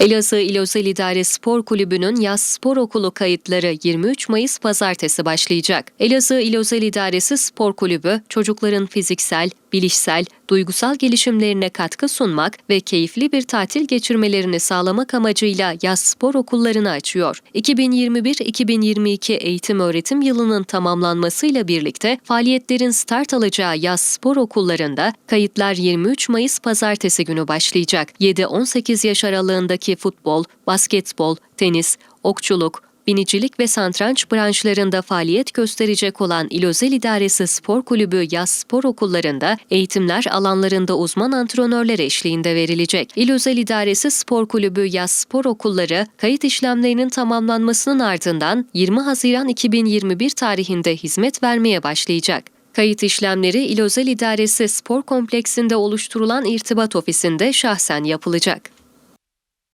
Elazığ İl Özel İdare Spor Kulübü'nün yaz spor okulu kayıtları 23 Mayıs pazartesi başlayacak. Elazığ İl Özel İdaresi Spor Kulübü, çocukların fiziksel, bilişsel, duygusal gelişimlerine katkı sunmak ve keyifli bir tatil geçirmelerini sağlamak amacıyla yaz spor okullarını açıyor. 2021-2022 eğitim öğretim yılının tamamlanmasıyla birlikte faaliyetlerin start alacağı yaz spor okullarında kayıtlar 23 Mayıs pazartesi günü başlayacak. 7-18 yaş aralığındaki futbol, basketbol, tenis, okçuluk, binicilik ve santranç branşlarında faaliyet gösterecek olan İl Özel İdaresi Spor Kulübü yaz spor okullarında eğitimler alanlarında uzman antrenörler eşliğinde verilecek. İl Özel İdaresi Spor Kulübü yaz spor okulları kayıt işlemlerinin tamamlanmasının ardından 20 Haziran 2021 tarihinde hizmet vermeye başlayacak. Kayıt işlemleri İl Özel İdaresi Spor Kompleksinde oluşturulan irtibat ofisinde şahsen yapılacak.